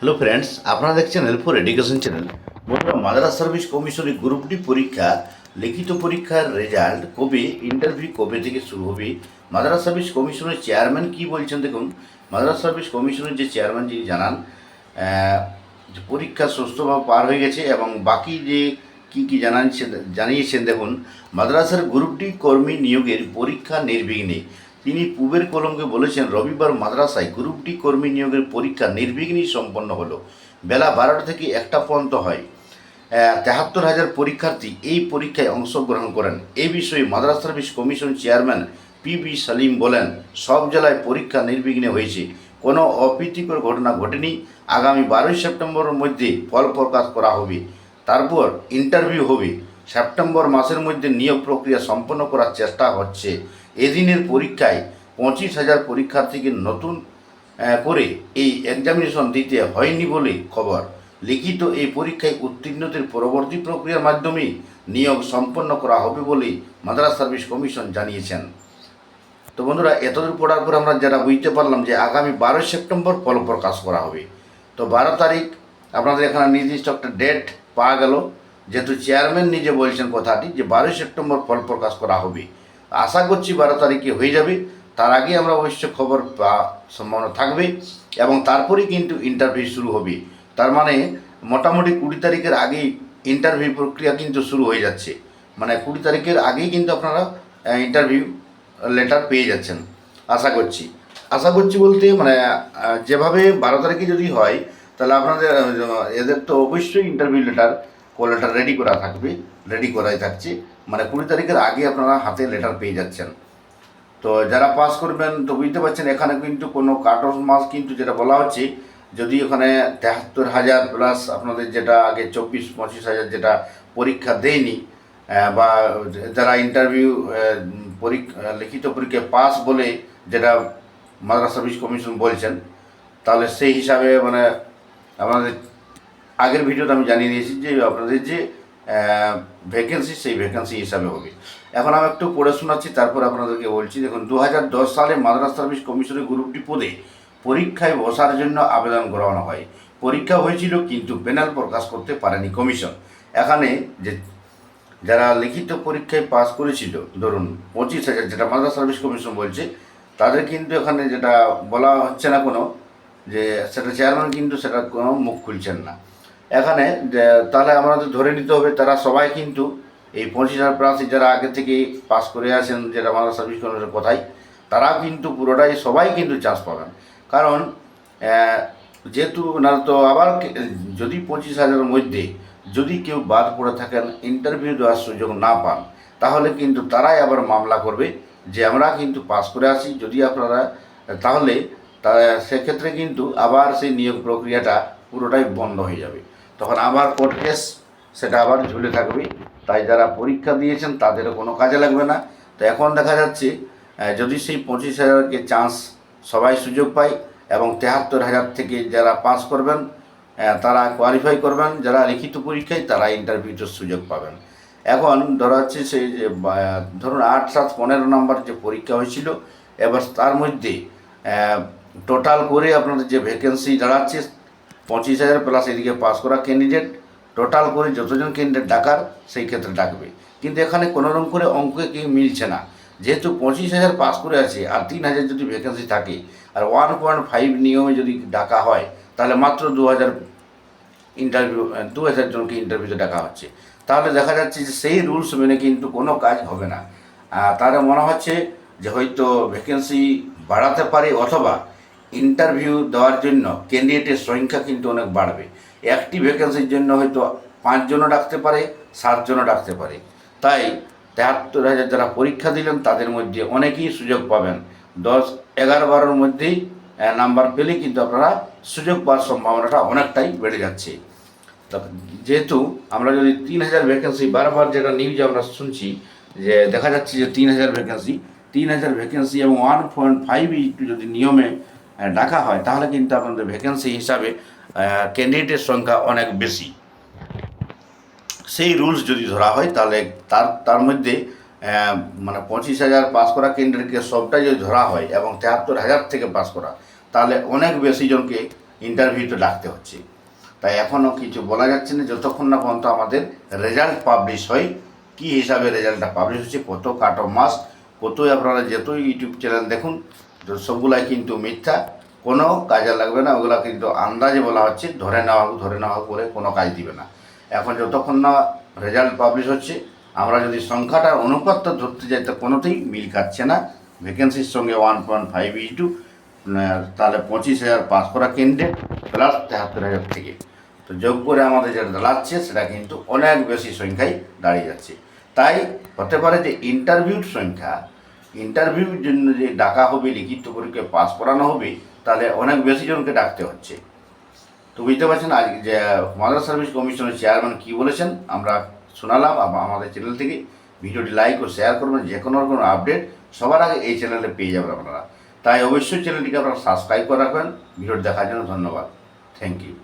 Hello friends আপনারা দেখছেন হেল্পফর education channel বন্ধুরা মাদ্রাস সার্ভিস কমিশনের গ্রুপ ডি পরীক্ষা, লিখিত পরীক্ষার রেজাল্ট কবে ইন্টারভিউ কবে থেকে শুরু হবে? মাদ্রাস সার্ভিস কমিশনের চেয়ারম্যান কি বলছেন দেখুন। মাদ্রাস সার্ভিস কমিশনের যে চেয়ারম্যান যিনি জানান পরীক্ষা সুস্থভাবে পার হয়ে গেছে এবং বাকি যে কি কি জানান জানিয়েছেন দেখুন মাদ্রাসার গ্রুপ ডি কর্মী নিয়োগের পরীক্ষা নির্বিঘ্নে। তিনি পূবের কলমকে বলেছেন, রবিবার মাদ্রাসায় গ্রুপ ডি কর্মী নিয়োগের পরীক্ষা নির্বিঘ্নেই সম্পন্ন হলো। বেলা বারোটা থেকে একটা পর্যন্ত হয়। তেহাত্তর হাজার পরীক্ষার্থী এই পরীক্ষায় অংশগ্রহণ করেন। এ বিষয়ে মাদ্রাসা service commission chairman P B Salim বলেন, সব জেলায় পরীক্ষা নির্বিঘ্নে হয়েছে। কোনো অপ্রীতিকর ঘটনা ঘটেনি। আগামী বারোই সেপ্টেম্বরের মধ্যে ফল প্রকাশ করা হবে। তারপর ইন্টারভিউ হবে। সেপ্টেম্বর মাসের মধ্যে নিয়োগ প্রক্রিয়া সম্পন্ন করার চেষ্টা হচ্ছে। এদিনের পরীক্ষায় পঁচিশ হাজার পরীক্ষার্থীকে নতুন করে এই এক্সামিনেশন দিতে হয়নি বলে খবর। লিখিত এই পরীক্ষায় উত্তীর্ণদের পরবর্তী প্রক্রিয়ার মাধ্যমে নিয়োগ সম্পন্ন করা হবে বলে মাদ্রাস সার্ভিস কমিশন জানিয়েছেন। তো বন্ধুরা, এতদূর পড়ার পর আমরা যারা বুঝতে পারলাম যে আগামী বারোই সেপ্টেম্বর ফল প্রকাশ করা হবে। তো বারো তারিখ আপনাদের এখানে নির্দিষ্ট একটা ডেট পাওয়া গেল। যেহেতু চেয়ারম্যান নিজে বলছেন কথাটি যে বারোই সেপ্টেম্বর ফল প্রকাশ করা হবে। আশা করছি বারো তারিখে হয়ে যাবে। তার আগে আমরা অবশ্য খবর সম্ভাবনা থাকবে এবং তারপরেই কিন্তু ইন্টারভিউ শুরু হবে। তার মানে মোটামুটি কুড়ি তারিখের আগেই ইন্টারভিউ প্রক্রিয়া কিন্তু শুরু হয়ে যাচ্ছে। মানে কুড়ি তারিখের আগেই কিন্তু আপনারা ইন্টারভিউ লেটার পেয়ে যাচ্ছেন। আশা করছি। আশা করছি বলতে মানে যেভাবে বারো তারিখে যদি হয়, তাহলে আপনাদের এদের তো অবশ্যই interview letter call letter ready করা থাকবে রেডি করাই থাকছে। মানে কুড়ি তারিখের আগে আপনারা হাতে লেটার পেয়ে যাচ্ছেন। তো যারা পাস করবেন, তো বুঝতে পারছেন, এখানে কিন্তু কোনো কাট অফ মাস কিন্তু যেটা বলা হচ্ছে, যদি ওখানে তেহাত্তর হাজার প্লাস আপনাদের যেটা আগে চব্বিশ, পঁচিশ হাজার যেটা পরীক্ষা দেয়নি বা যারা ইন্টারভিউ পরীক্ষা, লিখিত পরীক্ষায় পাস বলে যেটা মাদ্রাস সার্ভিস কমিশন বলছেন, তাহলে সেই হিসাবে মানে আপনাদের আগের ভিডিওতে আমি জানিয়ে দিয়েছি যে আপনাদের যে ভ্যাকেন্সি সেই ভ্যাকেন্সি হিসাবে হবে। এখন আমি একটু পড়ে শোনাচ্ছি, তারপর আপনাদেরকে বলছি। দেখুন দু হাজার দশ সালে মাদ্রাস সার্ভিস কমিশনের গ্রুপটি পদে পরীক্ষায় বসার জন্য আবেদন করানো হয়। পরীক্ষা হয়েছিল, কিন্তু প্যানেল প্রকাশ করতে পারেনি কমিশন। এখানে যে যারা লিখিত পরীক্ষায় পাস করেছিল, ধরুন পঁচিশ হাজার যেটা মাদ্রাস সার্ভিস কমিশন বলছে, তাদের কিন্তু এখানে যেটা বলা হচ্ছে না কোনো, যে সেটা চেয়ারম্যান কিন্তু সেটা কোনো মুখ খুলছেন না। এখানে তাহলে আমাদের ধরে নিতে হবে, তারা সবাই কিন্তু এই পঁচিশ হাজার প্রার্থী যারা আগে থেকে পাস করে আসেন যেটা মাদ্রাস সার্ভিস কমিশনের কথাই, তারাও কিন্তু পুরোটাই সবাই কিন্তু চান্স পাবেন। কারণ যেহেতু না, তো আবার যদি পঁচিশ হাজারের মধ্যে যদি কেউ বাদ পড়ে থাকেন ইন্টারভিউ দেওয়ার সুযোগ না পান, তাহলে কিন্তু তারাই আবার মামলা করবে যে, আমরা কিন্তু পাস করে আসি যদি আপনারা, তাহলে সেক্ষেত্রে কিন্তু আবার সেই নিয়োগ প্রক্রিয়াটা পুরোটাই বন্ধ হয়ে যাবে। তখন আবার কোর্ট কেস সেটা আবার ঝুলে থাকবে। তাই যারা পরীক্ষা দিয়েছেন, তাদেরও কোনো কাজে লাগবে না। তো এখন দেখা যাচ্ছে যদি সেই পঁচিশ হাজারকে চান্স সবাই সুযোগ পায় এবং তেহাত্তর হাজার থেকে যারা পাস করবেন তারা কোয়ালিফাই করবেন, যারা লিখিত পরীক্ষায়, তারা ইন্টারভিউতে সুযোগ পাবেন। এখন ধরা হচ্ছে সেই যে ধরুন আট, সাত, পনেরো নম্বর যে পরীক্ষা হয়েছিল, এবার তার মধ্যে টোটাল করে আপনাদের যে ভ্যাকেন্সি দাঁড়াচ্ছে পঁচিশ হাজার প্লাস এদিকে পাস করা ক্যান্ডিডেট টোটাল করে যতজন ক্যান্ডিডেট ডাকার, সেই ক্ষেত্রে ডাকবে। কিন্তু এখানে কোনো রকম করে অঙ্কে কি মিলছে না। যেহেতু পঁচিশ হাজার পাস করে আছে, আর তিন হাজার যদি ভ্যাকেন্সি থাকে, আর ওয়ান পয়েন্ট ফাইভ নিয়মে যদি ডাকা হয়, তাহলে মাত্র দু হাজার ইন্টারভিউ দু হাজার জনকে ইন্টারভিউতে ডাকা হচ্ছে। তাহলে দেখা যাচ্ছে যে সেই রুলস মেনে কিন্তু কোনো কাজ হবে না। তাহলে মনে হচ্ছে যে হয়তো ভ্যাকেন্সি বাড়াতে পারে, অথবা ইন্টারভিউ দেওয়ার জন্য ক্যান্ডিডেটের সংখ্যা কিন্তু অনেক বাড়বে। একটি ভ্যাকেন্সির জন্য হয়তো পাঁচজনও ডাকতে পারে, সাতজনও ডাকতে পারে। তাই তেহাত্তর হাজার যারা পরীক্ষা দিলেন, তাদের মধ্যে অনেকেই সুযোগ পাবেন। দশ, এগারো, বারোর মধ্যেই নাম্বার পেলে কিন্তু আপনারা সুযোগ পাওয়ার সম্ভাবনাটা অনেকটাই বেড়ে যাচ্ছে। যেহেতু আমরা যদি তিন হাজার ভ্যাকেন্সি বারবার যেটা নিউজে আমরা শুনছি, যে দেখা যাচ্ছে যে তিন হাজার ভ্যাকেন্সি তিন হাজার ভ্যাকেন্সি এবং ওয়ান পয়েন্ট ফাইভ যদি নিয়মে ডাকা হয়, তাহলে কিন্তু আপনাদের ভ্যাকেন্সি হিসাবে ক্যান্ডিডেটের সংখ্যা অনেক বেশি। সেই রুলস যদি ধরা হয়, তাহলে তার তার মধ্যে মানে পঁচিশ হাজার পাস করা ক্যান্ডিডেটকে সবটাই যদি ধরা হয়, এবং তেহাত্তর হাজার থেকে পাস করা, তাহলে অনেক বেশি জনকে ইন্টারভিউতে ডাকতে হচ্ছে। তাই এখনও কিছু বলা যাচ্ছে না, যতক্ষণ না পর্যন্ত আমাদের রেজাল্ট পাবলিশ হয়, কী হিসাবে রেজাল্টটা পাবলিশ হচ্ছে, কত কাট অফ মাস কতই আপনারা যতই ইউটিউব চ্যানেল দেখুন সবগুলাই কিন্তু মিথ্যা, কোনো কাজে লাগবে না, ওগুলা কিন্তু আন্দাজে বলা হচ্ছে, ধরে নেওয়া ধরে নেওয়া করে কোনো কাজ দিবে না। এখন যতক্ষণ না রেজাল্ট পাবলিশ হচ্ছে, আমরা যদি সংখ্যাটার অনুপাতটা ধরতে যাই, তো কোনোতেই মিল খাচ্ছে না। ভ্যাকেন্সির সঙ্গে ওয়ান পয়েন্ট ফাইভ ই টু তাহলে পঁচিশ হাজার পাঁচ করা ক্যান্ডিডেট প্লাস তেহাত্তর হাজার থেকে। তো যোগ করে আমাদের যেটা দাঁড়াচ্ছে, সেটা কিন্তু অনেক বেশি সংখ্যায় দাঁড়িয়ে যাচ্ছে। তাই হতে পারে যে ইন্টারভিউর সংখ্যা ইন্টারভিউর জন্য যে ডাকা হবে, লিখিত পরীক্ষায় পাস করানো হবে, তাহলে অনেক বেশি জনকে ডাকতে হচ্ছে। তো বুঝতে পারছেন, আজ যে মাদার সার্ভিস কমিশনের চেয়ারম্যান কী বলেছেন, আমরা শোনালাম, আম- আমাদের চ্যানেল থেকে। ভিডিওটি লাইক ও শেয়ার করবেন, যে কোনো কোনো আপডেট সবার আগে এই চ্যানেলে পেয়ে যাবেন আপনারা। তাই অবশ্যই চ্যানেলটিকে আপনারা সাবস্ক্রাইব করে রাখবেন। ভিডিওটি দেখার জন্য ধন্যবাদ। Thank you